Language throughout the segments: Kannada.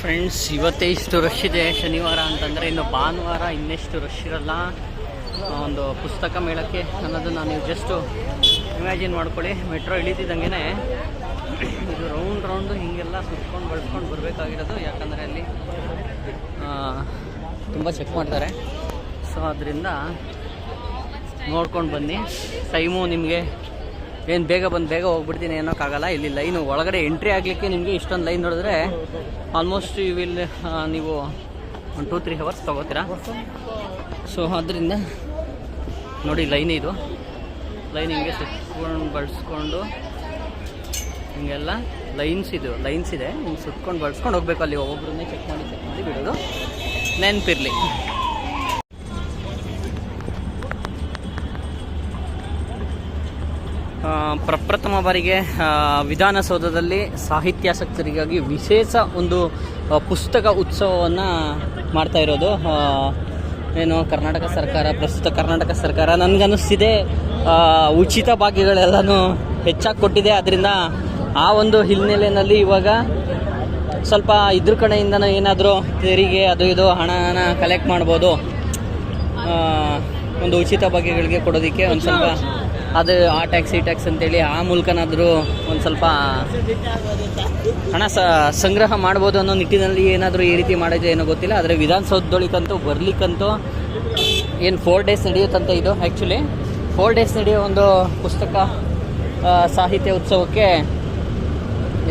ಫ್ರೆಂಡ್ಸ್ ಇವತ್ತೇ ಇಷ್ಟು ರಶ್ ಇದೆ ಶನಿವಾರ ಅಂತಂದರೆ ಇನ್ನು ಭಾನುವಾರ ಇನ್ನೆಷ್ಟು ರಶ್ ಇರಲ್ಲ. ಒಂದು ಪುಸ್ತಕ ಮೇಳಕ್ಕೆ ಅನ್ನೋದನ್ನು ನೀವು ಜಸ್ಟು ಇಮ್ಯಾಜಿನ್ ಮಾಡ್ಕೊಳ್ಳಿ. ಮೆಟ್ರೋ ಇಳಿತಿದ್ದಂಗೆ ಇದು ರೌಂಡ್ ರೌಂಡು ಹೀಗೆಲ್ಲ ಸುತ್ಕೊಂಡು ಬಳಸ್ಕೊಂಡು ಬರಬೇಕಾಗಿರೋದು. ಯಾಕಂದರೆ ಅಲ್ಲಿ ತುಂಬ ಚೆಕ್ ಮಾಡ್ತಾರೆ. ಸೊ ಅದರಿಂದ ನೋಡ್ಕೊಂಡು ಬನ್ನಿ. ಟೈಮು ನಿಮಗೆ ಏನು ಬೇಗ ಬಂದು ಬೇಗ ಹೋಗ್ಬಿಡ್ತೀನಿ ಅನ್ನೋಕ್ಕಾಗಲ್ಲ. ಇಲ್ಲಿ ಲೈನು ಒಳಗಡೆ ಎಂಟ್ರಿ ಆಗಲಿಕ್ಕೆ ನಿಮಗೆ ಇಷ್ಟೊಂದು ಲೈನ್ ನೋಡಿದ್ರೆ ಆಲ್ಮೋಸ್ಟ್ ಯು ವಿಲ್ ನೀವು ಒಂದು ಟೂ ತ್ರೀ ಅವರ್ಸ್ ತೊಗೋತೀರಾ? ಸೊ ಅದರಿಂದ ನೋಡಿ ಲೈನ್ ಇದು. ಲೈನ್ ಹಿಂಗೆ ಸುತ್ಕೊಂಡು ಬಳಸ್ಕೊಂಡು ಹಿಂಗೆಲ್ಲ ಲೈನ್ಸ್ ಇದು ಲೈನ್ಸ್ ಇದೆ. ಹಿಂಗೆ ಸುತ್ಕೊಂಡು ಬಳಸ್ಕೊಂಡು ಹೋಗ್ಬೇಕು ಅಲ್ಲಿ ಒಬ್ಬೊಬ್ಬರನ್ನೇ ಚೆಕ್ ಮಾಡಿ ಚೆಕ್ ಮಾಡಿ ಬಿಡೋದು. ನೆನಪಿರಲಿ. ಪ್ರಪ್ರಥಮ ಬಾರಿಗೆ ವಿಧಾನಸೌಧದಲ್ಲಿ ಸಾಹಿತ್ಯಾಸಕ್ತರಿಗಾಗಿ ವಿಶೇಷ ಒಂದು ಪುಸ್ತಕ ಉತ್ಸವವನ್ನು ಮಾಡ್ತಾ ಇರೋದು. ಏನು, ಕರ್ನಾಟಕ ಸರ್ಕಾರ, ಪ್ರಸ್ತುತ ಕರ್ನಾಟಕ ಸರ್ಕಾರ ನನಗನ್ನಿಸ್ತಿದೆ. ಉಚಿತ ಭಾಗ್ಯಗಳೆಲ್ಲನೂ ಹೆಚ್ಚಾಗಿ ಕೊಟ್ಟಿದೆ. ಅದರಿಂದ ಆ ಒಂದು ಹಿನ್ನೆಲೆಯಲ್ಲಿ ಇವಾಗ ಸ್ವಲ್ಪ ಇದ್ರ ಕಡೆಯಿಂದನೂ ಏನಾದರೂ ತೆರಿಗೆ, ಅದು ಇದು ಹಣನ ಕಲೆಕ್ಟ್ ಮಾಡ್ಬೋದು. ಒಂದು ಉಚಿತ ಬಗೆಗಳಿಗೆ ಕೊಡೋದಕ್ಕೆ ಒಂದು ಸ್ವಲ್ಪ ಅದು ಆ ಟ್ಯಾಕ್ಸ್ ಈ ಟ್ಯಾಕ್ಸ್ ಅಂತೇಳಿ ಆ ಮೂಲಕನಾದರೂ ಒಂದು ಸ್ವಲ್ಪ ಹಣ ಸಂಗ್ರಹ ಮಾಡ್ಬೋದು ಅನ್ನೋ ನಿಟ್ಟಿನಲ್ಲಿ ಏನಾದರೂ ಈ ರೀತಿ ಮಾಡಿದ್ರೆ ಏನೋ ಗೊತ್ತಿಲ್ಲ. ಆದರೆ ವಿಧಾನಸೌಧದೊಳಿಗಂತೂ ಬರ್ಲಿಕ್ಕಂತೂ ಏನು ಫೋರ್ ಡೇಸ್ ನಡೆಯುತ್ತಂತೆ ಇದು ಆ್ಯಕ್ಚುಲಿ ಫೋರ್ ಡೇಸ್ ನಡೆಯೋ ಒಂದು ಪುಸ್ತಕ ಸಾಹಿತ್ಯ ಉತ್ಸವಕ್ಕೆ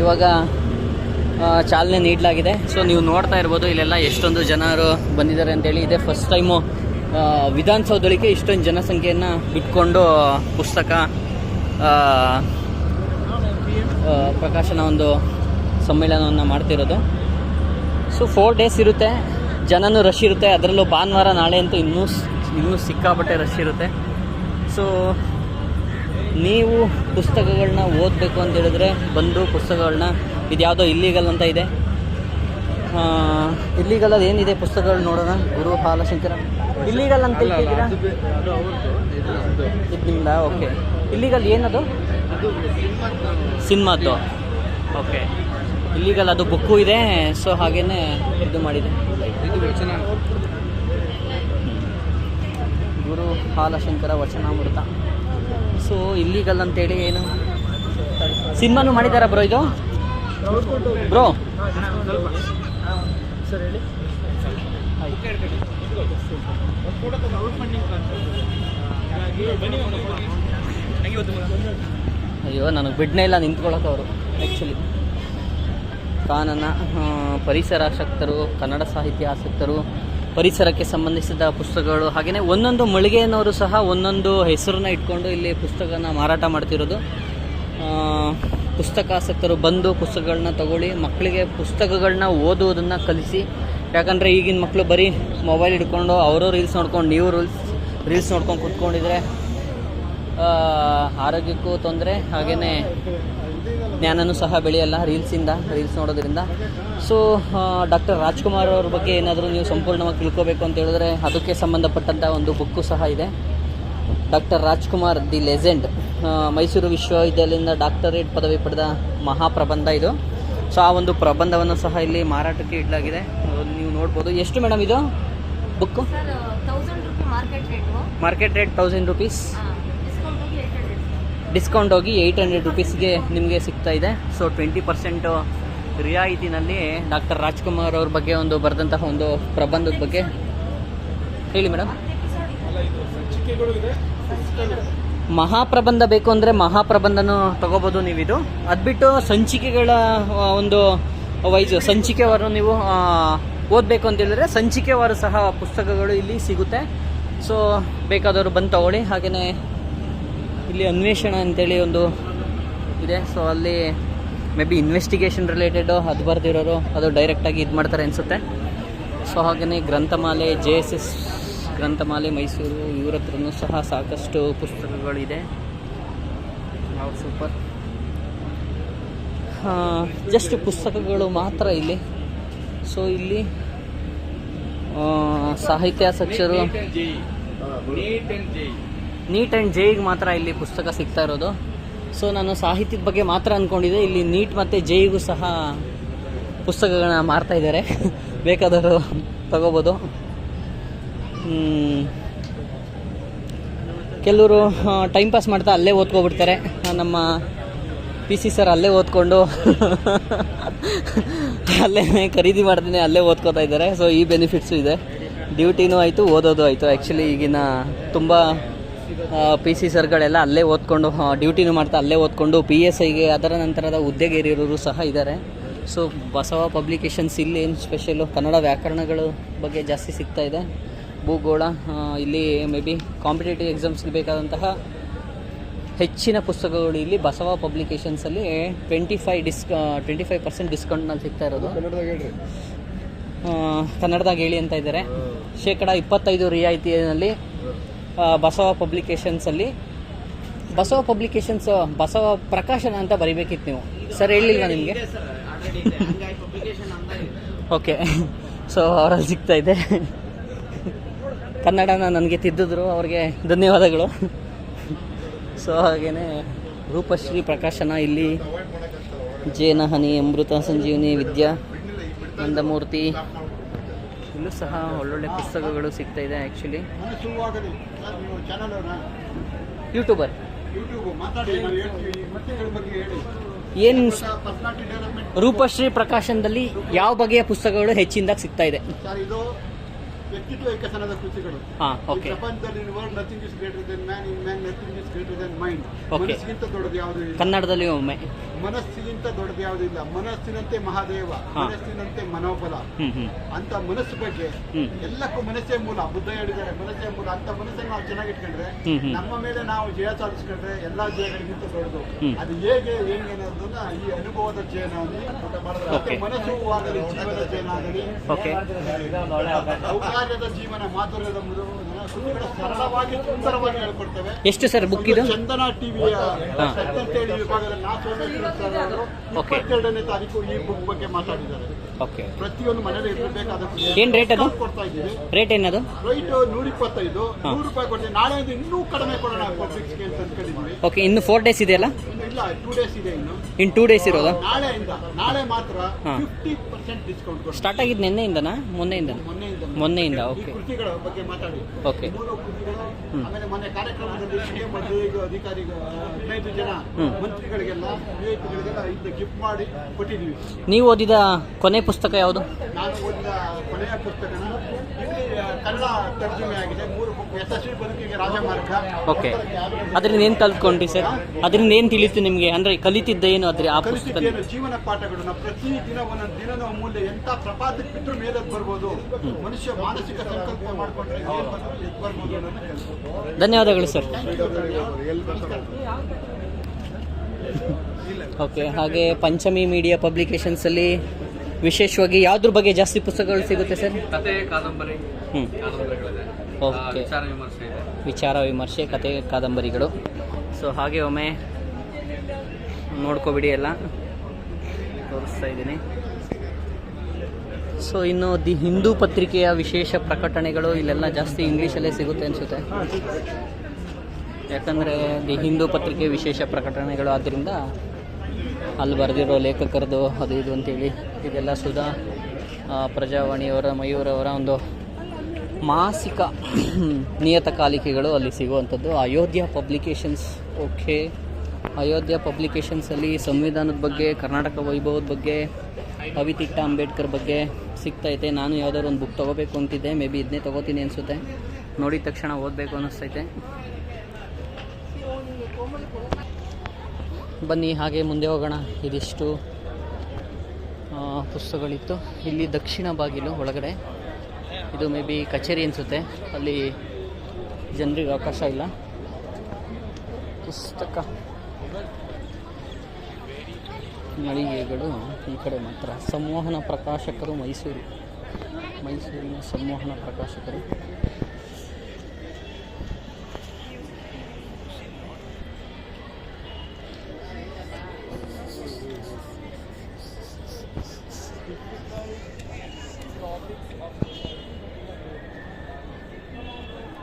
ಇವಾಗ ಚಾಲನೆ ನೀಡಲಾಗಿದೆ. ಸೊ ನೀವು ನೋಡ್ತಾ ಇರ್ಬೋದು, ಇಲ್ಲೆಲ್ಲ ಎಷ್ಟೊಂದು ಜನರು ಬಂದಿದ್ದಾರೆ ಅಂತೇಳಿ. ಇದೇ ಫಸ್ಟ್ ಟೈಮು ವಿಧಾನಸೌಧಗಳಿಗೆ ಇಷ್ಟೊಂದು ಜನಸಂಖ್ಯೆಯನ್ನು ಬಿಟ್ಕೊಂಡು ಪುಸ್ತಕ ಪ್ರಕಾಶನ ಒಂದು ಸಮ್ಮೇಳನವನ್ನು ಮಾಡ್ತಿರೋದು. ಸೊ ಫೋರ್ ಡೇಸ್ ಇರುತ್ತೆ. ಜನನೂ ರಶ್ ಇರುತ್ತೆ. ಅದರಲ್ಲೂ ಭಾನುವಾರ, ನಾಳೆ ಅಂತೂ ಇನ್ನೂ ಇನ್ನೂ ಸಿಕ್ಕಾಪಟ್ಟೆ ರಶ್ ಇರುತ್ತೆ. ಸೊ ನೀವು ಪುಸ್ತಕಗಳನ್ನ ಓದಬೇಕು ಅಂತ ಹೇಳಿದ್ರೆ ಬಂದು ಪುಸ್ತಕಗಳನ್ನ ಇದು ಯಾವುದೋ ಇಲ್ಲಿಗಲ್ ಅಂತ ಇದೆ. ಇಲ್ಲಿಗಲ್ ಅದು ಏನಿದೆ ಪುಸ್ತಕಗಳು ನೋಡೋಣ. ಗುರು ಹಾಲಶಂಕರ ಇಲ್ಲಿಗಲ್ ಅಂತ ಹೇಳ್ತಿದ್ದೀರಾ? ಇದರಿಂದ ಓಕೆ. ಇಲ್ಲಿಗಲ್ ಏನದು? ಸಿನಿಮಾದ್ದು. ಓಕೆ. ಇಲ್ಲಿಗಲ್ ಅದು ಬುಕ್ಕು ಇದೆ ಸೊ ಹಾಗೇನೆ ಇದು ಮಾಡಿದೆ. ಗುರು ಹಾಲಶಂಕರ ವಚನಾಮೃತ. ಸೊ ಇಲ್ಲಿಗಲ್ ಅಂತೇಳಿ ಏನು? ಸಿನಿಮಾನು ಮಾಡಿದಾರ ಬ್ರೋ ಇದು? ಬ್ರೋ. ಸರ್ ಹೇಳಿ. ಅಯ್ಯೋ, ನನಗೆ ಬಿಡ್ನೇ ಇಲ್ಲ ನಿಂತ್ಕೊಳ್ಳೋಕೆ ಅವರು ಆ್ಯಕ್ಚುಲಿ ಕಾನನ ಪರಿಸರ ಆಸಕ್ತರು ಕನ್ನಡ ಸಾಹಿತ್ಯ ಆಸಕ್ತರು, ಪರಿಸರಕ್ಕೆ ಸಂಬಂಧಿಸಿದ ಪುಸ್ತಕಗಳು ಹಾಗೆಯೇ ಒಂದೊಂದು ಮಳಿಗೆಯನ್ನವರು ಸಹ ಒಂದೊಂದು ಹೆಸರನ್ನ ಇಟ್ಕೊಂಡು ಇಲ್ಲಿ ಪುಸ್ತಕನ ಮಾರಾಟ ಮಾಡ್ತಿರೋದು. ಪುಸ್ತಕಾಸಕ್ತರು ಬಂದು ಪುಸ್ತಕಗಳನ್ನ ತಗೊಳ್ಳಿ, ಮಕ್ಕಳಿಗೆ ಪುಸ್ತಕಗಳನ್ನ ಓದುವುದನ್ನು ಕಲಿಸಿ ಯಾಕಂದರೆ ಈಗಿನ ಮಕ್ಕಳು ಬರೀ ಮೊಬೈಲ್ ಹಿಡ್ಕೊಂಡು ಅವರು ರೀಲ್ಸ್ ನೋಡ್ಕೊಂಡು ನೀವು ರೀಲ್ಸ್ ರೀಲ್ಸ್ ನೋಡ್ಕೊಂಡು ಕೂತ್ಕೊಂಡಿದ್ರೆ ಆರೋಗ್ಯಕ್ಕೂ ತೊಂದರೆ ಹಾಗೆಯೇ ಜ್ಞಾನನೂ ಸಹ ಬೆಳೆಯಲ್ಲ ರೀಲ್ಸಿಂದ ರೀಲ್ಸ್ ನೋಡೋದ್ರಿಂದ. ಸೊ ಡಾಕ್ಟರ್ ರಾಜ್ಕುಮಾರ್ ಅವ್ರ ಬಗ್ಗೆ ಏನಾದರೂ ನೀವು ಸಂಪೂರ್ಣವಾಗಿ ತಿಳ್ಕೋಬೇಕು ಅಂತ ಹೇಳಿದ್ರೆ ಅದಕ್ಕೆ ಸಂಬಂಧಪಟ್ಟಂಥ ಒಂದು ಬುಕ್ಕು ಸಹ ಇದೆ. Doctor Rajkumar the legend Mysuru ವಿಶ್ವವಿದ್ಯಾಲಯದಿಂದ ಡಾಕ್ಟರೇಟ್ ಪದವಿ ಪಡೆದ ಮಹಾಪ್ರಬಂಧ ಇದು. ಸೊ ಆ ಒಂದು ಪ್ರಬಂಧವನ್ನು ಸಹ ಇಲ್ಲಿ ಮಾರಾಟಕ್ಕೆ ಇಡಲಾಗಿದೆ. ನೋಡ್ಬೋದು. ಎಷ್ಟು ಮೇಡಮ್ ಇದು? Book market rate market rate thousand rupees discount ಹೋಗಿ ಏಯ್ಟ್ ಹಂಡ್ರೆಡ್ ರುಪೀಸ್ಗೆ ನಿಮಗೆ ಸಿಗ್ತಾ ಇದೆ. ಸೊ ಟ್ವೆಂಟಿ ಪರ್ಸೆಂಟು ರಿಯಾಯಿತಿನಲ್ಲಿ ಡಾಕ್ಟರ್ ರಾಜ್ಕುಮಾರ್ ಅವ್ರ ಬಗ್ಗೆ ಒಂದು ಬರೆದಂತಹ ಒಂದು ಪ್ರಬಂಧದ ಬಗ್ಗೆ ಹೇಳಿ ಮೇಡಮ್ ಮಹಾಪ್ರಬಂಧ ಬೇಕು ಅಂದರೆ ಮಹಾಪ್ರಬಂಧನೂ ತಗೋಬೋದು ನೀವಿದು. ಅದು ಬಿಟ್ಟು ಸಂಚಿಕೆಗಳ ಒಂದು ವೈಸ್ ಸಂಚಿಕೆವಾರು ನೀವು ಓದಬೇಕು ಅಂತ ಹೇಳಿದ್ರೆ ಸಂಚಿಕೆವಾರು ಸಹ ಪುಸ್ತಕಗಳು ಇಲ್ಲಿ ಸಿಗುತ್ತೆ. ಸೊ ಬೇಕಾದವರು ಬಂದು ತಗೊಳ್ಳಿ. ಹಾಗೆಯೇ ಇಲ್ಲಿ ಅನ್ವೇಷಣ ಅಂತೇಳಿ ಒಂದು ಇದೆ. ಸೊ ಅಲ್ಲಿ ಮೇ ಬಿ ಇನ್ವೆಸ್ಟಿಗೇಷನ್ ರಿಲೇಟೆಡು ಅದು ಬರೆದಿರೋರು, ಅದು ಡೈರೆಕ್ಟಾಗಿ ಇದು ಮಾಡ್ತಾರೆ ಅನಿಸುತ್ತೆ. ಸೊ ಹಾಗೆಯೇ ಗ್ರಂಥಮಾಲೆ ಜೆ ಎಸ್ ಎಸ್ ಗ್ರಂಥಮಾಲೆ, ಮೈಸೂರು, ಇವ್ರ ಹತ್ರನೂ ಸಹ ಸಾಕಷ್ಟು ಪುಸ್ತಕಗಳಿದೆ. ಸೂಪರ್. ಜಸ್ಟ್ ಪುಸ್ತಕಗಳು ಮಾತ್ರ ಇಲ್ಲಿ. ಸೊ ಇಲ್ಲಿ ಆ, ಸಾಹಿತ್ಯಾಸಕ್ತರು ನೀಟ್ ಆ್ಯಂಡ್ ಜೈಗೆ ಮಾತ್ರ ಇಲ್ಲಿ ಪುಸ್ತಕ ಸಿಗ್ತಾ ಇರೋದು. ಸೊ ನಾನು ಸಾಹಿತ್ಯದ ಬಗ್ಗೆ ಮಾತ್ರ ಅಂದ್ಕೊಂಡಿದ್ದೆ ಇಲ್ಲಿ ನೀಟ್ ಮತ್ತು ಜೈಗೂ ಸಹ ಪುಸ್ತಕಗಳನ್ನ ಮಾರ್ತಾ ಇದ್ದಾರೆ. ಬೇಕಾದವರು ತಗೋಬೋದು. ಕೆಲವರು ಟೈಮ್ ಪಾಸ್ ಮಾಡ್ತಾ ಅಲ್ಲೇ ಓದ್ಕೊಬಿಡ್ತಾರೆ. ನಮ್ಮ ಪಿ ಸಿ ಸರ್ ಅಲ್ಲೇ ಓದ್ಕೊಂಡು. ಅಲ್ಲೇ ಖರೀದಿ ಮಾಡ್ತೀನಿ, ಅಲ್ಲೇ ಓದ್ಕೋತಾ ಇದ್ದಾರೆ. ಸೊ ಈ ಬೆನಿಫಿಟ್ಸು ಇದೆ. ಡ್ಯೂಟಿನೂ ಆಯಿತು, ಓದೋದು ಆಯಿತು. ಆ್ಯಕ್ಚುಲಿ ಈಗಿನ ತುಂಬ ಪಿ ಸಿ ಸರ್ಗಳೆಲ್ಲ ಅಲ್ಲೇ ಓದ್ಕೊಂಡು ಡ್ಯೂಟಿನೂ ಮಾಡ್ತಾ ಅಲ್ಲೇ ಓದ್ಕೊಂಡು ಪಿ ಎಸ್ ಐಗೆ ಅದರ ನಂತರದ ಹುದ್ದೆಗೇರಿರೋರು ಸಹ ಇದ್ದಾರೆ. ಸೊ ಬಸವ ಪಬ್ಲಿಕೇಶನ್ಸ್ ಇಲ್ಲಿ ಏನು ಸ್ಪೆಷಲು ಕನ್ನಡ ವ್ಯಾಕರಣಗಳು ಬಗ್ಗೆ ಜಾಸ್ತಿ ಸಿಗ್ತಾ ಇದೆ. ಭೂಗೋಳ ಇಲ್ಲಿ ಮೇ ಬಿ ಕಾಂಪಿಟೇಟಿವ್ ಎಕ್ಸಾಮ್ಸ್ಗೆ ಬೇಕಾದಂತಹ ಹೆಚ್ಚಿನ ಪುಸ್ತಕಗಳು ಇಲ್ಲಿ ಬಸವ ಪಬ್ಲಿಕೇಶನ್ಸಲ್ಲಿ twenty five ಡಿಸ್ಕ twenty five percent ಡಿಸ್ಕೌಂಟ್ನಲ್ಲಿ ಸಿಗ್ತಾ ಇರೋದು. ಕನ್ನಡದಾಗ ಹೇಳಿ ಅಂತ ಇದ್ದಾರೆ ಶೇಕಡ ಇಪ್ಪತ್ತೈದು ರಿಯಾಯಿತಿನಲ್ಲಿ ಬಸವ ಪಬ್ಲಿಕೇಶನ್ಸಲ್ಲಿ ಬಸವ ಪಬ್ಲಿಕೇಶನ್ಸ್ ಬಸವ ಪ್ರಕಾಶನ ಅಂತ ಬರಿಬೇಕಿತ್ತು ನೀವು. ಸರ್ ಹೇಳಿಲ್ಲ ನಿಮಗೆ? ಓಕೆ. ಸೊ ಅವರಲ್ಲಿ ಸಿಗ್ತಾ ಇದೆ. ಕನ್ನಡನ ನನಗೆ ತಿದ್ದಿದ್ರು ಅವ್ರಿಗೆ ಧನ್ಯವಾದಗಳು. ಸೊ ಹಾಗೆಯೇ ರೂಪಶ್ರೀ ಪ್ರಕಾಶನ ಇಲ್ಲಿ. ಜೇನಹನಿ ಅಮೃತ ಸಂಜೀವಿನಿ ವಿದ್ಯಾ ನಂದಮೂರ್ತಿ. ಇಲ್ಲೂ ಸಹ ಒಳ್ಳೊಳ್ಳೆ ಪುಸ್ತಕಗಳು ಸಿಗ್ತಾ ಇದೆ ಆ್ಯಕ್ಚುಲಿ ಯೂಟ್ಯೂಬರ್ ಏನು ರೂಪಶ್ರೀ ಪ್ರಕಾಶನದಲ್ಲಿ ಯಾವ ಬಗೆಯ ಪುಸ್ತಕಗಳು ಹೆಚ್ಚಿನದಾಗಿ ಸಿಗ್ತಾ ಇದು? ವ್ಯಕ್ತಿತ್ವ ವಿಕಸನದ ಕೃತಿಗಳು. ಓಕೆ ಪ್ರಪಂಚದಲ್ಲಿ world nothing is greater than man in man nothing is greater than mind. ಮನಸ್ಸಿಗಿಂತ ದೊಡ್ಡದು ಯಾವುದು ಇಲ್ಲ. ಕನ್ನಡದಲ್ಲಿ ಒಮ್ಮೆ. ಮನಸ್ಸಿಗಿಂತ ದೊಡ್ಡದು ಯಾವುದು ಇಲ್ಲ. ಮನಸ್ಸಿನಂತೆ ಮಹಾದೇವ ಮನಸ್ಸಿನಂತೆ ಮನೋಬಲ. ಅಂತ ಮನಸ್ಸು ಬಗ್ಗೆ ಎಲ್ಲಕ್ಕೂ ಮನಸ್ಸೇ ಮೂಲ. ಬುದ್ಧ ಹೇಳಿದ್ದಾರೆ ಮನಸ್ಸೇ ಮೂಲ. ಅಂತ ಮನಸ್ಸನ್ನು ನಾವು ಚೆನ್ನಾಗಿಟ್ಕೊಂಡ್ರೆ ಹ್ಮ್, ಹ್ಮ್. ನಮ್ಮ ಮೇಲೆ ನಾವು ಜಯ ಸಾಧಿಸ್ಕೊಂಡ್ರೆ ಎಲ್ಲಾ ಜಯಗಳಿಗಿಂತ ದೊಡ್ಡದು. ಅದು ಹೇಗೆ ಹೆಂಗೆ ಅನ್ನೋದನ್ನ ಈ ಅನುಭವದ ಜಯನ. ಮನಸ್ಸು ಆಗಲಿ ಜೀವನ ಜಯನ ಆಗಲಿ. ಜೀವನ ಮಾಧುರ್ಯದ ಸರಳವಾಗಿ ಸುಂದರವಾಗಿ ಹೇಳ್ಕೊಡ್ತೇವೆ. ಎಷ್ಟು ಸರ್ ಬುಕ್ ಇದು? ಚಂದನ ಟಿವಿಯ ಹಾ. ಸತ್ಯಂತೇಳಿ ವಿಭಾಗದ ಇಪ್ಪತ್ತೆರಡನೇ ತಾರೀಕು ಈ ಬುಕ್ ಬಗ್ಗೆ ಮಾತಾಡಿದ್ದಾರೆ. ಓಕೆ. ಪ್ರತಿಯೊಂದು ಮನೇಲಿ ಇರಬೇಕಾದ ಏನ್ ರೇಟ್ ಅದು? ಕೊಡ್ತಾ ಇದ್ದೀವಿ. ರೇಟ್ ಏನದು? ರೈಟ್ ನೂರ ಇಪ್ಪತ್ತೈದು. ನೂರು ರೂಪಾಯಿ ಕೊಡ್ತೀವಿ. ನಾಳೆಯಿಂದ ಇನ್ನೂ ಕಡಿಮೆ ಕೊಡೋಣ ಪಬ್ಲಿಕ್ ಸ್ಕೇಲ್ ತಂದ್ಕೊಂಡಿದ್ದೀವಿ ಓಕೆ ಇನ್ನು ಫೋರ್ ಡೇಸ್ ಇದೆಯಲ್ಲ? ಇಲ್ಲ ಟೂ ಡೇಸ್ ಇದೆ ಇನ್ನು. ಇನ್ ಟೂ ಡೇಸ್ ಇರೋದು? ನಾಳೆಯಿಂದ ನಾಳೆ ಮಾತ್ರ. ಫಿಫ್ಟಿ ಪರ್ಸೆಂಟ್ ಡಿಸ್ಕೌಂಟ್ ಸ್ಟಾರ್ಟ್ ಆಗಿದ್ದು ನಿನ್ನೆಯಿಂದನಾ? ಮೊನ್ನೆಯಿಂದ ಮೊನ್ನೆಯಿಂದ. ಮೊನ್ನೆಯಿಂದ, ಈ okay. ಕೃತಿಗಳ ಬಗ್ಗೆ ಮಾತಾಡಿ ಓಕೆ ಮೂರು ಕೃತಿಗಳು ಹ್ಮ್. ಆಮೇಲೆ ಮೊನ್ನೆ ಕಾರ್ಯಕ್ರಮದಲ್ಲಿ ಸಿಎಂ ಈಗ ಅಧಿಕಾರಿಗಳು ಹದಿನೈದು ಜನ ಹ್ಮ್. ಮಂತ್ರಿಗಳಿಗೆಲ್ಲ ವಿ ಐ ಗಿಫ್ಟ್ ಮಾಡಿ ಕೊಟ್ಟಿದ್ದೀವಿ ನೀವು ಓದಿದ ಕೊನೆ ಪುಸ್ತಕ ಯಾವುದು ನಾನು ಓದಿದ ಕೊನೆಯ ಪುಸ್ತಕ ಕನ್ನಡ ತರ್ಜುಮೆ ಆಗಿದೆ. ಮೂರು ಬುಕ್ ಯಶಸ್ವಿ ಬದುಕಿಗೆ ರಾಜಮಾರ್ಗ. ಓಕೆ. ಅದರಿಂದ ಏನು ಕಲ್ತ್ಕೊಂಡ್ರಿ ಸರ್? ಅದರಿಂದ ಏನು ತಿಳಿತು ನಿಮಗೆ? ಅಂದರೆ ಕಲಿತಿದ್ದ ಏನು ಅದ್ರಿ ಆ ಪುಸ್ತಕ? ಜೀವನ ಪಾಠಗಳು ಪ್ರತಿ ದಿನ ಒಂದೊಂದು ದಿನದ ಅಮೂಲ್ಯ ಎಂತ ಪ್ರಪಾತಕ್ಕೆ ಬಿಟ್ಟರು ಮೇಲೆ ಬರ್ಬೋದು. ಮನುಷ್ಯ ಮಾನಸಿಕ ಸಂಕಲ್ಪ ಮಾಡ್ಕೊಂಡ್ರೆ ಏನ್ ಬಂದ್ರು ಎದ್ದು ಬರ್ಬೋದು ಅನ್ನೋದನ್ನ ಕಲಿಸ್ಬೋದು. ಧನ್ಯವಾದಗಳು ಸರ್. ಓಕೆ ಹಾಗೆ ಪಂಚಮಿ ಮೀಡಿಯಾ ಪಬ್ಲಿಕೇಶನ್ಸಲ್ಲಿ ವಿಶೇಷವಾಗಿ ಯಾವ್ದ್ರ ಬಗ್ಗೆ ಜಾಸ್ತಿ ಪುಸ್ತಕಗಳು ಸಿಗುತ್ತೆ ಸರ್? ಕತೆ ಕಾದಂಬರಿ ಹ್ಞೂ ಓಕೆ ವಿಚಾರ ವಿಮರ್ಶೆ ಇದೆ. ವಿಚಾರ ವಿಮರ್ಶೆ ಕತೆ ಕಾದಂಬರಿಗಳು. ಸೊ ಹಾಗೆ ಒಮ್ಮೆ ನೋಡ್ಕೋಬಿಡಿ ಎಲ್ಲ. ತೋರಿಸ್ತಾ ಇದ್ದೀನಿ. ಸೊ ಇನ್ನು ದಿ ಹಿಂದೂ ಪತ್ರಿಕೆಯ ವಿಶೇಷ ಪ್ರಕಟಣೆಗಳು ಇಲ್ಲೆಲ್ಲ ಜಾಸ್ತಿ ಇಂಗ್ಲೀಷಲ್ಲೇ ಸಿಗುತ್ತೆ ಅನಿಸುತ್ತೆ. ಯಾಕಂದರೆ ದಿ ಹಿಂದೂ ಪತ್ರಿಕೆ ವಿಶೇಷ ಪ್ರಕಟಣೆಗಳು ಆದ್ದರಿಂದ ಅಲ್ಲಿ ಬರೆದಿರೋ ಲೇಖಕರದು ಅದು ಇದು ಅಂತೇಳಿ. ಇದೆಲ್ಲ ಸುಧಾ ಪ್ರಜಾವಾಣಿಯವರ, ಮಯೂರವರ ಒಂದು ಮಾಸಿಕ ನಿಯತಕಾಲಿಕೆಗಳು ಅಲ್ಲಿ ಸಿಗುವಂಥದ್ದು. Ayodhya publications okay. ಅಯೋಧ್ಯ ಪಬ್ಲಿಕೇಶನ್ಸಲ್ಲಿ ಸಂವಿಧಾನದ ಬಗ್ಗೆ, ಕರ್ನಾಟಕ ವೈಭವದ ಬಗ್ಗೆ, ಅವಿತಿಟ್ಟ ಅಂಬೇಡ್ಕರ್ ಬಗ್ಗೆ ಸಿಗ್ತೈತೆ. ನಾನು ಯಾವುದಾದ್ರು ಒಂದು ಬುಕ್ ತೊಗೋಬೇಕು ಅಂತಿದ್ದೆ. ಮೇ ಬಿ ಇದನ್ನೇ ತೊಗೋತೀನಿ ಅನಿಸುತ್ತೆ. ನೋಡಿದ ತಕ್ಷಣ ಓದಬೇಕು ಅನ್ನಿಸ್ತೈತೆ. ಬನ್ನಿ, ಹಾಗೆ ಮುಂದೆ ಹೋಗೋಣ. ಇದಿಷ್ಟು ಪುಸ್ತಕಗಳಿತ್ತು. ಇಲ್ಲಿ ದಕ್ಷಿಣ ಬಾಗಿಲು ಒಳಗಡೆ. ಇದು ಮೇ ಬಿ ಕಚೇರಿ ಅನಿಸುತ್ತೆ. ಅಲ್ಲಿ ಜನರಿಗೆ ಅವಕಾಶ ಇಲ್ಲ. ಪುಸ್ತಕ ಮಳಿಗೆಗಳು ಈ ಕಡೆ ಮಾತ್ರ. ಸಂವಹನ ಪ್ರಕಾಶಕರು ಮೈಸೂರು. ಮೈಸೂರಿನ ಸಂವಹನ ಪ್ರಕಾಶಕರು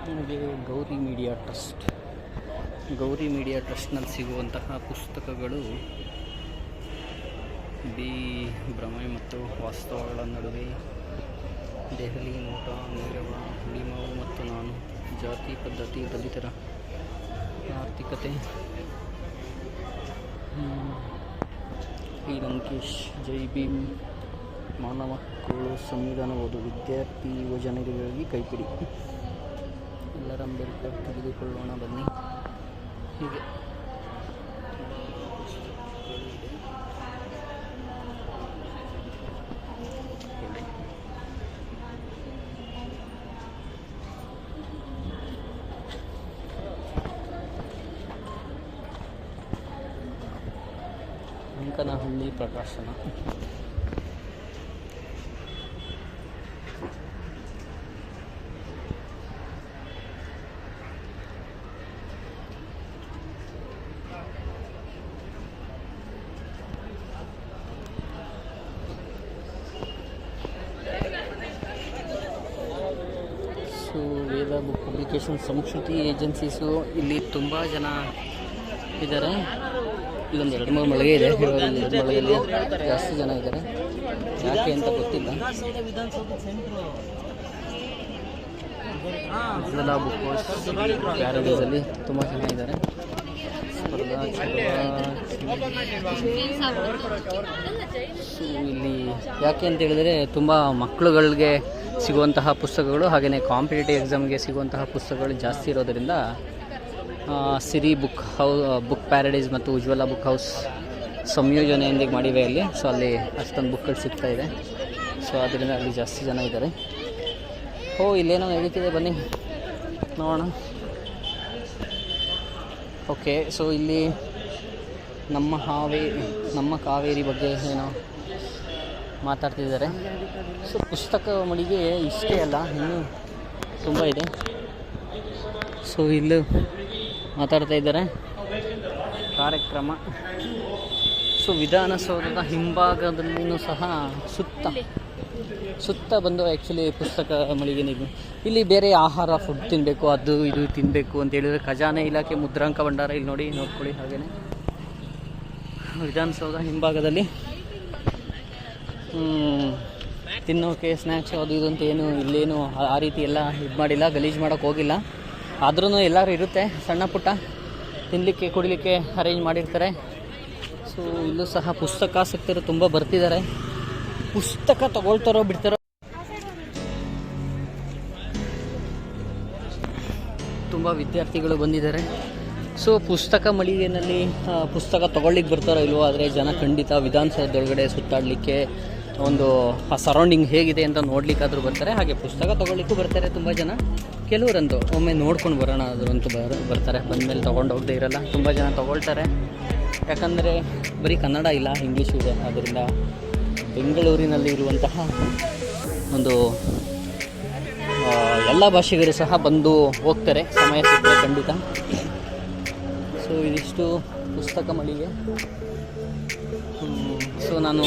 ನಮಗೆ ಗೌರಿ ಮೀಡಿಯಾ ಟ್ರಸ್ಟ್ ಮೀಡಿಯಾ ಟ್ರಸ್ಟ್ನಲ್ಲಿ ಸಿಗುವಂತಹ ಪುಸ್ತಕಗಳು ಬಿ. ಭ್ರಮೆ ಮತ್ತು ವಾಸ್ತವಗಳ ನಡುವೆ ದೆಹಲಿ, ನೋಟ, ನೀರವ ಹುಳಿಮಾವು ಮತ್ತು ನಾನು, ಜಾತಿ, ಪದ್ಧತಿ, ದಲಿತರ ಆರ್ಥಿಕತೆ. ಪಿ ಲಂಕೇಶ್ ಜೈ ಭೀಮ್, ಮಾನವ ಹಕ್ಕುಗಳು ಸಂವಿಧಾನ, ಓದು ವಿದ್ಯಾರ್ಥಿ ಯುವಜನರಿಗಾಗಿ ಕೈಪಿಡಿ. ಎಲ್ಲರ ಅಂಬೇಡ್ಕರ್ ತೆಗೆದುಕೊಳ್ಳೋಣ ಬನ್ನಿ. ಹೀಗೆ ಅಂಕನಹಳ್ಳಿ ಪ್ರಕಾಶನ ಸೊ ಪಬ್ಲಿಕೇಶನ್ ಸಂಸ್ಕೃತಿ ಏಜೆನ್ಸೀಸು ಇಲ್ಲಿ ತುಂಬ ಜನ ಇದ್ದಾರೆ. ಇಲ್ಲೊಂದು ಎರಡು ಮೂರು ಮಳಿಗೆ ಇದೆ. ಎರಡು ಮಳಿಗೆಯಲ್ಲಿ ಜಾಸ್ತಿ ಜನ ಇದ್ದಾರೆ. ಯಾಕೆ ಅಂತ ಗೊತ್ತಿಲ್ಲ. ಪ್ಯಾರಡೈಸಲ್ಲಿ ತುಂಬ ಜನ ಇದ್ದಾರೆ. ಇಲ್ಲಿ ಯಾಕೆ ಅಂತ ಹೇಳಿದರೆ ತುಂಬ ಮಕ್ಕಳುಗಳಿಗೆ ಸಿಗುವಂತಹ ಪುಸ್ತಕಗಳು ಹಾಗೆಯೇ ಕಾಂಪಿಟೇಟಿವ್ ಎಕ್ಸಾಮ್ಗೆ ಸಿಗುವಂತಹ ಪುಸ್ತಕಗಳು ಜಾಸ್ತಿ ಇರೋದರಿಂದ Siri book house, book paradise ಮತ್ತು ಉಜ್ವಲ ಬುಕ್ ಹೌಸ್ ಸಂಯೋಜನೆಯೊಂದಿಗೆ ಮಾಡಿವೆ ಅಲ್ಲಿ ಸೊ ಅಲ್ಲಿ ಅಷ್ಟೊಂದು ಬುಕ್ಗಳು ಸಿಗ್ತಾ ಇದೆ. ಸೊ ಅದರಿಂದ ಅಲ್ಲಿ ಜಾಸ್ತಿ ಜನ ಇದ್ದಾರೆ. ಓ, ಇಲ್ಲೇನೋ ನಡೀತಿದೆ, ಬನ್ನಿ. ನೋಡೋಣ. ಓಕೆ ಸೊ ಇಲ್ಲಿ ನಮ್ಮ ಹಾವೇರಿ ನಮ್ಮ ಕಾವೇರಿ ಬಗ್ಗೆ ಏನೋ ಮಾತಾಡ್ತಿದ್ದಾರೆ. ಸೊ ಪುಸ್ತಕ ಮಳಿಗೆ ಇಷ್ಟೇ ಅಲ್ಲ, ಇನ್ನೂ ತುಂಬ ಇದೆ. ಸೊ ಇಲ್ಲೂ ಮಾತಾಡ್ತಾ ಇದ್ದಾರೆ. ಕಾರ್ಯಕ್ರಮ. ಸೊ ವಿಧಾನಸೌಧದ ಹಿಂಭಾಗದಲ್ಲಿಯೂ ಸಹ ಸುತ್ತ ಸುತ್ತ ಬಂದು ಆ್ಯಕ್ಚುಲಿ ಪುಸ್ತಕ ಮಳಿಗೆ ಇಲ್ಲಿ ಬೇರೆ ಆಹಾರ ಫುಡ್ ತಿನ್ನಬೇಕು ಅದು ಇದು ತಿನ್ನಬೇಕು ಅಂತ ಹೇಳಿದ್ರೆ ಖಜಾನೆ ಇಲಾಖೆ ಮುದ್ರಾಂಕ ಭಂಡಾರ ಇಲ್ಲಿ ನೋಡಿ, ನೋಡ್ಕೊಳ್ಳಿ ಹಾಗೆಯೇ ವಿಧಾನಸೌಧ ಹಿಂಭಾಗದಲ್ಲಿ ಹ್ಮ್, ತಿನ್ನೋಕೆ ಸ್ನ್ಯಾಕ್ಸ್ ಅದು ಇದು ಅಂತ ಏನು ಇಲ್ಲೇನು ಆ- ಆ ರೀತಿ ಎಲ್ಲ ಇದು ಮಾಡಿಲ್ಲ ಗಲೀಜು ಮಾಡೋಕ್ಕೆ ಹೋಗಿಲ್ಲ. ಆದ್ರೂ ಎಲ್ಲರೂ ಇರುತ್ತೆ ಸಣ್ಣ ಪುಟ್ಟ. ತಿನ್ನಲಿಕ್ಕೆ ಕುಡಿಲಿಕ್ಕೆ ಅರೇಂಜ್ ಮಾಡಿರ್ತಾರೆ. ಸೊ ಇಲ್ಲೂ ಸಹ ಪುಸ್ತಕ ಆಸಕ್ತಿರು ತುಂಬ ಬರ್ತಿದ್ದಾರೆ ಪುಸ್ತಕ ತಗೊಳ್ತಾರೋ ಬಿಡ್ತಾರೋ. ತುಂಬ ವಿದ್ಯಾರ್ಥಿಗಳು ಬಂದಿದ್ದಾರೆ. ಸೊ ಪುಸ್ತಕ ಮಳಿಗೆನಲ್ಲಿ ಪುಸ್ತಕ ತಗೊಳ್ಳಿಕ್ಕೆ ಬರ್ತಾರೋ ಇಲ್ವೋ ಆದರೆ ಜನ ಖಂಡಿತ ವಿಧಾನಸೌಧದೊಳಗಡೆ ಸುತ್ತಾಡಲಿಕ್ಕೆ ಒಂದು ಆ ಸರೌಂಡಿಂಗ್ ಹೇಗಿದೆ ಅಂತ ನೋಡ್ಲಿಕ್ಕಾದ್ರೂ ಬರ್ತಾರೆ. ಹಾಗೆ ಪುಸ್ತಕ ತಗೊಳ್ಳಿಕ್ಕೂ ಬರ್ತಾರೆ ತುಂಬ ಜನ. ಕೆಲವರಂತೂ ಒಮ್ಮೆ ನೋಡ್ಕೊಂಡು ಬರೋಣ ಅದ್ರಂತೂ ಬರ, ಬರ್ತಾರೆ. ಬಂದಮೇಲೆ ತೊಗೊಂಡು ಹೋಗದೆ ಇರಲ್ಲ. ತುಂಬ ಜನ ತೊಗೊಳ್ತಾರೆ. ಯಾಕಂದರೆ ಬರೀ ಕನ್ನಡ ಇಲ್ಲ ಇಂಗ್ಲೀಷು ಇದೆ. ಆದ್ದರಿಂದ ಬೆಂಗಳೂರಿನಲ್ಲಿ ಇರುವಂತಹ ಒಂದು ಎಲ್ಲ ಭಾಷೆಗರು ಸಹ ಬಂದು ಹೋಗ್ತಾರೆ. ಸಮಯ ಸಿಗ್ತದೆ ಖಂಡಿತ. ಸೊ ಇದಿಷ್ಟು ಪುಸ್ತಕ ಮಳಿಗೆ. ಸೊ ನಾನು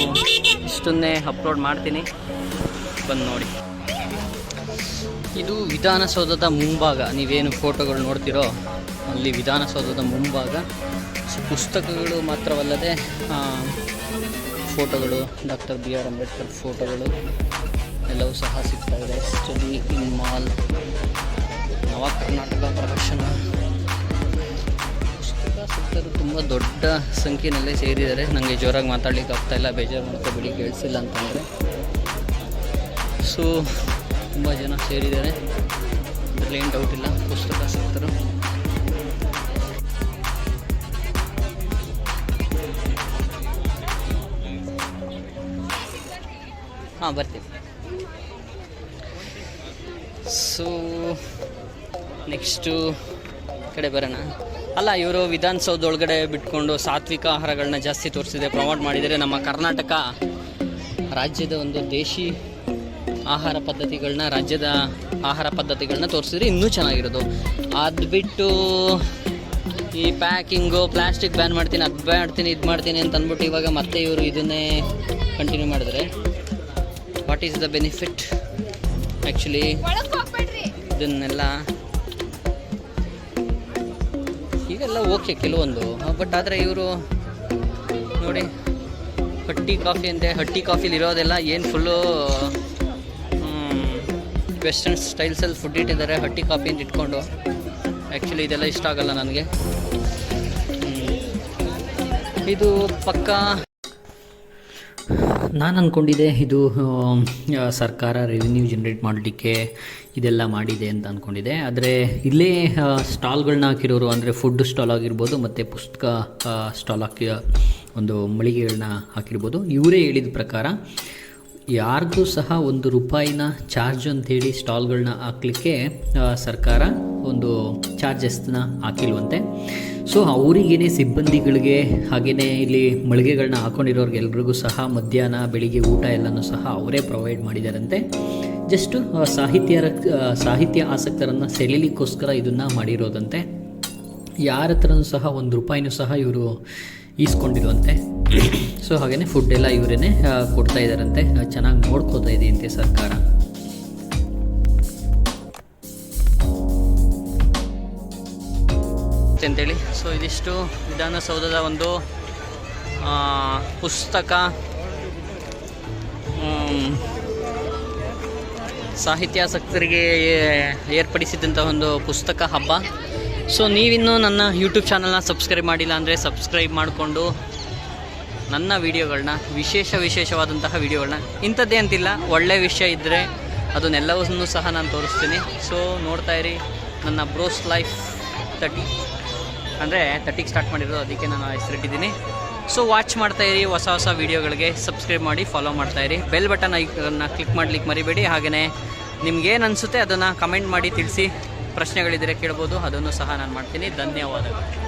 ಇಷ್ಟನ್ನೇ ಅಪ್ಲೋಡ್ ಮಾಡ್ತೀನಿ. ಬಂದು ನೋಡಿ. ಇದು ವಿಧಾನಸೌಧದ ಮುಂಭಾಗ. ನೀವೇನು ಫೋಟೋಗಳು ನೋಡ್ತಿರೋ ಅಲ್ಲಿ ವಿಧಾನಸೌಧದ ಮುಂಭಾಗ. ಪುಸ್ತಕಗಳು ಮಾತ್ರವಲ್ಲದೆ ಫೋಟೋಗಳು, ಡಾಕ್ಟರ್ ಬಿ ಆರ್ ಅಂಬೇಡ್ಕರ್ ಫೋಟೋಗಳು ಎಲ್ಲವೂ ಸಹ ಸಿಗ್ತಾ ಇದೆ. ಸ್ಟಡಿ ಇನ್ ಮಾಲ್ ನವ ಕರ್ನಾಟಕ ಪ್ರದರ್ಶನ. ಪುಸ್ತಕಾಸಕ್ತರು ತುಂಬ ದೊಡ್ಡ ಸಂಖ್ಯೆಯಲ್ಲೇ ಸೇರಿದ್ದಾರೆ. ನನಗೆ ಜೋರಾಗಿ ಮಾತಾಡ್ಲಿಕ್ಕೆ ಆಗ್ತಾ ಇಲ್ಲ. ಬೇಜಾರು ಮಾಡ್ಕೋಬೇಡಿ ಕೇಳಿಸಿಲ್ಲ ಅಂತಂದರೆ. ಸೊ ತುಂಬ ಜನ ಸೇರಿದ್ದಾರೆ. ಅದರಲ್ಲಿ ಏನು ಡೌಟ್ ಇಲ್ಲ. ಪುಸ್ತಕಾಸಕ್ತರು ಹಾಂ ಬರ್ತೀವಿ ಸೊ ನೆಕ್ಸ್ಟು ಕಡೆ ಬರೋಣ. ಅಲ್ಲ ಇವರು ವಿಧಾನಸೌಧ ಒಳಗಡೆ ಬಿಟ್ಕೊಂಡು ಸಾತ್ವಿಕ ಆಹಾರಗಳನ್ನ ಜಾಸ್ತಿ ತೋರಿಸಿದೆ ಪ್ರಮೋಟ್ ಮಾಡಿದರೆ ನಮ್ಮ ಕರ್ನಾಟಕ ರಾಜ್ಯದ ಒಂದು ದೇಶಿ ಆಹಾರ ಪದ್ಧತಿಗಳನ್ನ ರಾಜ್ಯದ ಆಹಾರ ಪದ್ಧತಿಗಳನ್ನ ತೋರಿಸಿದ್ರೆ ಇನ್ನೂ ಚೆನ್ನಾಗಿರೋದು. ಅದು ಬಿಟ್ಟು ಈ ಪ್ಯಾಕಿಂಗು ಪ್ಲಾಸ್ಟಿಕ್ ಬ್ಯಾನ್ ಮಾಡ್ತೀನಿ ಅದು ಮಾಡ್ತೀನಿ ಇದು ಮಾಡ್ತೀನಿ ಅಂತ ಅಂದ್ಬಿಟ್ಟು ಇವಾಗ ಮತ್ತೆ ಇವರು ಇದನ್ನೇ ಕಂಟಿನ್ಯೂ ಮಾಡಿದ್ರೆ. What is the benefit actually ಇದನ್ನೆಲ್ಲ ಹೀಗೆಲ್ಲ ಓಕೆ ಕೆಲವೊಂದು. ಬಟ್ ಆದರೆ ಇವರು ನೋಡಿ, ಹಟ್ಟಿ ಕಾಫಿ ಅಂತೆ, ಹಟ್ಟಿ ಕಾಫಿಲಿ ಇರೋದೆಲ್ಲ ಏನು ಫುಲ್ಲು ವೆಸ್ಟರ್ನ್ ಸ್ಟೈಲ್ಸಲ್ಲಿ ಫುಡ್ ಇಟ್ಟಿದ್ದಾರೆ, ಹಟ್ಟಿ ಕಾಫಿ ಅಂತ ಇಟ್ಕೊಂಡು. ಆ್ಯಕ್ಚುಲಿ ಇದೆಲ್ಲ ಇಷ್ಟ ಆಗಲ್ಲ ನನಗೆ. ಇದು ಪಕ್ಕ ನಾನು ಅಂದ್ಕೊಂಡಿದ್ದೆ ಇದು ಸರ್ಕಾರ ರೆವಿನ್ಯೂ ಜನ್ರೇಟ್ ಮಾಡಲಿಕ್ಕೆ ಇದೆಲ್ಲ ಮಾಡಿದೆ ಅಂತ ಅಂದ್ಕೊಂಡಿದ್ದೆ ಆದರೆ ಇಲ್ಲೇ ಸ್ಟಾಲ್ಗಳನ್ನ ಹಾಕಿರೋರು ಅಂದರೆ ಫುಡ್ ಸ್ಟಾಲ್ ಆಗಿರ್ಬೋದು ಮತ್ತು ಪುಸ್ತಕ ಸ್ಟಾಲ್ ಹಾಕಿ ಒಂದು ಮಳಿಗೆಗಳನ್ನ ಹಾಕಿರ್ಬೋದು. ಇವರೇ ಹೇಳಿದ ಪ್ರಕಾರ ಯಾರಿಗೂ ಸಹ ಒಂದು ರೂಪಾಯಿನ ಚಾರ್ಜ್ ಅಂತೇಳಿ ಸ್ಟಾಲ್ಗಳನ್ನ ಹಾಕ್ಲಿಕ್ಕೆ ಸರ್ಕಾರ ಒಂದು ಚಾರ್ಜಸ್ನ ಹಾಕಿಲ್ವಂತೆ. ಸೊ, ಅವರಿಗೇನೆ ಸಿಬ್ಬಂದಿಗಳಿಗೆ ಹಾಗೆಯೇ ಇಲ್ಲಿ ಮಳಿಗೆಗಳನ್ನ ಹಾಕೊಂಡಿರೋರ್ಗೆಲ್ರಿಗೂ ಸಹ ಮಧ್ಯಾಹ್ನ, ಬೆಳಿಗ್ಗೆ ಊಟ ಎಲ್ಲನೂ ಸಹ ಅವರೇ ಪ್ರೊವೈಡ್ ಮಾಡಿದಾರಂತೆ. ಜಸ್ಟು ಸಾಹಿತ್ಯ ಸಾಹಿತ್ಯ ಆಸಕ್ತರನ್ನು ಸೆಳೀಲಿಕ್ಕೋಸ್ಕರ ಇದನ್ನು ಮಾಡಿರೋದಂತೆ. ಯಾರ ಹತ್ರನೂ ಸಹ ಒಂದು ರೂಪಾಯಿನೂ ಸಹ ಇವರು ಈಸ್ಕೊಂಡಿರುವಂತೆ ಸೊ ಹಾಗೆಯೇ ಫುಡ್ ಎಲ್ಲ ಇವರೇ ಕೊಡ್ತಾ ಇದ್ದಾರಂತೆ ಚೆನ್ನಾಗಿ ನೋಡ್ಕೋತಾ ಇದೆಯಂತೆ ಸರ್ಕಾರ. ಅಂತೇಳಿ ಸೊ ಇದಿಷ್ಟು ವಿಧಾನಸೌಧದ ಒಂದು ಪುಸ್ತಕ ಸಾಹಿತ್ಯಾಸಕ್ತರಿಗೆ ಏರ್ಪಡಿಸಿದಂಥ ಒಂದು ಪುಸ್ತಕ ಹಬ್ಬ. ಸೊ ನೀವಿನ್ನೂ ನನ್ನ ಯೂಟ್ಯೂಬ್ ಚಾನಲ್ನ ಸಬ್ಸ್ಕ್ರೈಬ್ ಮಾಡಿಲ್ಲ ಅಂದರೆ ಸಬ್ಸ್ಕ್ರೈಬ್ ಮಾಡಿಕೊಂಡು ನನ್ನ ವಿಡಿಯೋಗಳನ್ನ ವಿಶೇಷ ವಿಶೇಷವಾದಂತಹ ವಿಡಿಯೋಗಳನ್ನ ಇಂಥದ್ದೇ ಅಂತಿಲ್ಲ, ಒಳ್ಳೆ ವಿಷಯ ಇದ್ದರೆ ಅದನ್ನೆಲ್ಲವನ್ನೂ ಸಹ ನಾನು ತೋರಿಸ್ತೀನಿ. ಸೊ ನೋಡ್ತಾ ಇರಿ, ನನ್ನ ಬ್ರೋಸ್ ಲೈಫ್ ತರ್ಟಿ ಅಂದರೆ ತರ್ಟಿಗೆ ಸ್ಟಾರ್ಟ್ ಮಾಡಿರೋದು, ಅದಕ್ಕೆ ನಾನು ಹೆಸರಿಟ್ಟಿದ್ದೀನಿ. ಸೊ ವಾಚ್ ಮಾಡ್ತಾ ಇರಿ, ಹೊಸ ಹೊಸ ವಿಡಿಯೋಗಳಿಗೆ ಸಬ್ಸ್ಕ್ರೈಬ್ ಮಾಡಿ ಫಾಲೋ ಮಾಡ್ತಾ ಇರಿ. ಬೆಲ್ ಬಟನ್ ಐಕನ್ನ ಕ್ಲಿಕ್ ಮಾಡ್ಲಿಕ್ಕೆ ಮರಿಬೇಡಿ. ಹಾಗೆಯೇ ನಿಮ್ಗೇನು ಅನಿಸುತ್ತೆ ಅದನ್ನು ಕಮೆಂಟ್ ಮಾಡಿ ತಿಳಿಸಿ. ಪ್ರಶ್ನೆಗಳಿದ್ದರೆ ಕೇಳ್ಬೋದು, ಅದನ್ನು ಸಹ ನಾನು ಮಾಡ್ತೀನಿ. ಧನ್ಯವಾದಗಳು.